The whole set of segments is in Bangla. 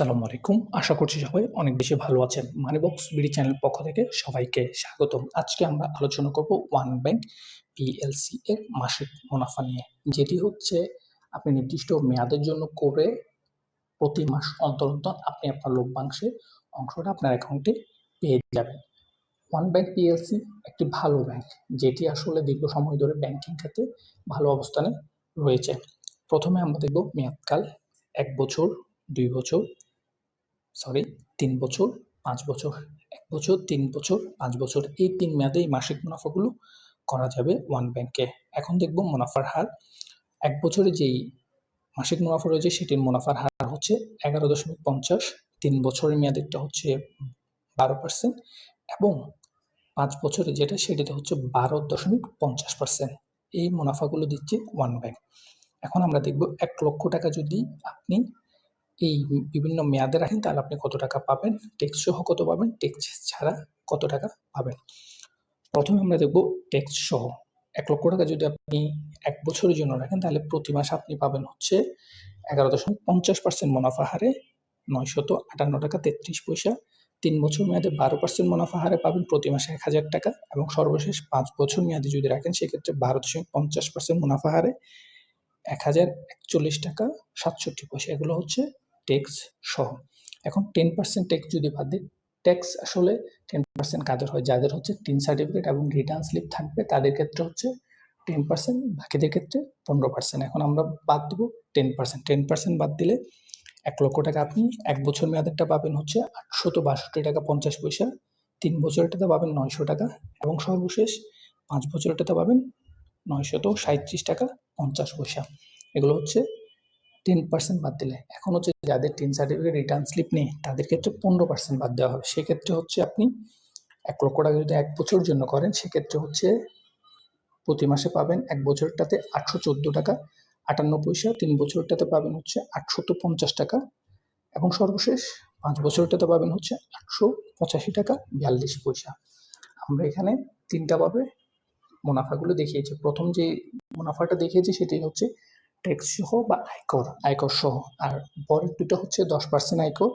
আসসালামু আলাইকুম। আশা করছি সবাই অনেক বেশি ভালো আছেন। মানিবক্স বিডি চ্যানেল পক্ষ থেকে সবাইকে স্বাগতম। আজকে আমরা আলোচনা করব ওয়ান ব্যাংক পিএলসি এর মাসিক মুনাফা নিয়ে, যেটি হচ্ছে আপনি নির্দিষ্ট মেয়াদের জন্য করে প্রতি মাস অন্তর অন্তর আপনি আপনার লভ্যাংশের অংশটা আপনার অ্যাকাউন্টে পেয়ে যাবেন। ওয়ান ব্যাংক পিএলসি একটি ভালো ব্যাংক যেটি আসলে দীর্ঘ সময় ধরে ব্যাংকিং খাতে ভালো অবস্থানে রয়েছে। প্রথমে আমরা দেখব মেয়াদকাল, এক বছর, দুই বছর সরি তিন বছর, পাঁচ বছর, এক বছর, তিন বছর, পাঁচ বছর, এই তিন মেয়াদে এই মাসিক মুনাফাগুলো করা যাবে ওয়ান ব্যাংকে এখন দেখব মুনাফার হার। এক বছরে যেই মাসিক মুনাফা রয়েছে, সেটির মুনাফার হার হচ্ছে এগারো দশমিক পঞ্চাশ। তিন বছরের মেয়াদেরটা হচ্ছে বারো পার্সেন্ট এবং পাঁচ বছরে যেটা, সেটাতে হচ্ছে বারো দশমিক পঞ্চাশ পার্সেন্ট এই মুনাফাগুলো দিচ্ছে ওয়ান ব্যাংক এখন আমরা দেখব এক লক্ষ টাকা যদি আপনি এই বিভিন্ন মেয়াদে রাখেন, তাহলে আপনি কত টাকা পাবেন? টেক্স সহ কত পাবেন? টেক্স ছাড়া কত টাকা পাবেন? প্রথমে আমরা দেখব টেক্স সহ। এক লক্ষ টাকা যদি আপনি এক বছরের জন্য রাখেন, তাহলে প্রতি মাসে আপনি পাবেন হচ্ছে এগারো দশমিক পঞ্চাশ পার্সেন্ট মুনাফা হারে নয়শত আটান্ন টাকা তেত্রিশ পয়সা। তিন বছর মেয়াদে বারো পার্সেন্ট মুনাফা হারে পাবেন প্রতি মাসে এক হাজার টাকা এবং সর্বশেষ পাঁচ বছর মেয়াদে যদি রাখেন, সেক্ষেত্রে বারো দশমিক পঞ্চাশ পার্সেন্ট মুনাফা হারে এক হাজার একচল্লিশ টাকা সাতষট্টি পয়সা। এগুলো হচ্ছে ট্যাক্স সহ। এখন টেন পার্সেন্ট ট্যাক্স যদি বাদ দিই ট্যাক্স আসলে টেন পার্সেন্ট কাদের হয়? যাদের হচ্ছে টিন সার্টিফিকেট এবং রিটার্ন স্লিপ থাকবে, তাদের ক্ষেত্রে হচ্ছে টেন পার্সেন্ট বাকিদের ক্ষেত্রে পনেরো পার্সেন্ট এখন আমরা বাদ দেবো টেন পার্সেন্ট টেন পার্সেন্ট বাদ দিলে এক লক্ষ টাকা আপনি এক বছর মেয়াদেরটা পাবেন হচ্ছে আটশত বাষট্টি টাকা পঞ্চাশ পয়সা, তিন বছরেরটাতে পাবেন নয়শো টাকা এবং সর্বশেষ পাঁচ বছরেরটাতে পাবেন নয়শত সাঁত্রিশ টাকা পঞ্চাশ পয়সা। এগুলো হচ্ছে টেন পার্সেন্ট বাদ দিলে। এখন হচ্ছে যাদের টেন সার্টিফিকেট রিটার্ন স্লিপ নেই, তাদের ক্ষেত্রে পনেরো পার্সেন্ট বাদ দেওয়া হবে। সেক্ষেত্রে হচ্ছে আপনি এক লক্ষ টাকা যদি এক বছর জন্য করেন, সেক্ষেত্রে হচ্ছে প্রতি মাসে পাবেন এক বছরটাতে আটশো চোদ্দ টাকা, আটান্ন পয়সা। তিন বছরটাতে পাবেন হচ্ছে আটশত পঞ্চাশ টাকা এবং সর্বশেষ পাঁচ বছরটাতে পাবেন হচ্ছে আটশো পঁচাশি টাকা, বিয়াল্লিশ পয়সা। আমরা এখানে তিনটাভাবে মুনাফাগুলো দেখিয়েছি। প্রথম যে মুনাফাটা দেখিয়েছি সেটি হচ্ছে ট্যাক্স সহ বা আয়কর আয়কর সহ। আর পরের দুটো হচ্ছে দশ পার্সেন্ট আয়কর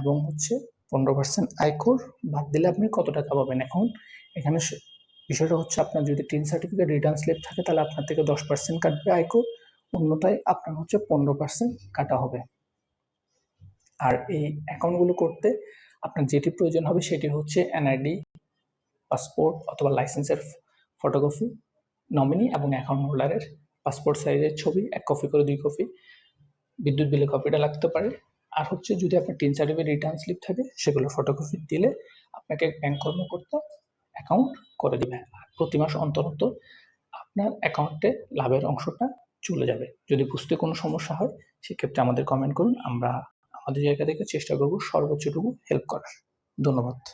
এবং হচ্ছে পনেরো পার্সেন্ট আয়কর বাদ দিলে আপনি কত টাকা পাবেন এখন? এখানে বিষয়টা হচ্ছে আপনার যদি টিন সার্টিফিকেট রিটার্ন স্লিপ থাকে, তাহলে আপনার থেকে দশ পার্সেন্ট কাটবে আয়কর অন্যতায় আপনার হচ্ছে পনেরো পার্সেন্ট কাটা হবে। আর এই অ্যাকাউন্টগুলো করতে আপনার যেটি প্রয়োজন হবে, সেটি হচ্ছে এনআইডি পাসপোর্ট অথবা লাইসেন্সের ফটোকপি নমিনি এবং অ্যাকাউন্ট হোল্ডারের পাসপোর্ট সাইজের ছবি, এক কপি করে দুই কপি বিদ্যুৎ বিলের কপিটা লাগতে পারে। আর হচ্ছে যদি আপনার তিন সার্টিফিকেট রিটার্ন স্লিপ থাকে, সেগুলো ফটোকপি দিলে আপনাকে ব্যাংক কর্মকর্তা অ্যাকাউন্ট করে দেবে। আর প্রতি মাস অন্তর অন্তর আপনার অ্যাকাউন্টে লাভের অংশটা চলে যাবে। যদি বুঝতে কোনো সমস্যা হয়, সেক্ষেত্রে আমাদের কমেন্ট করুন। আমরা আমাদের জায়গা থেকে চেষ্টা করব সর্বোচ্চটুকু হেল্প করার। ধন্যবাদ।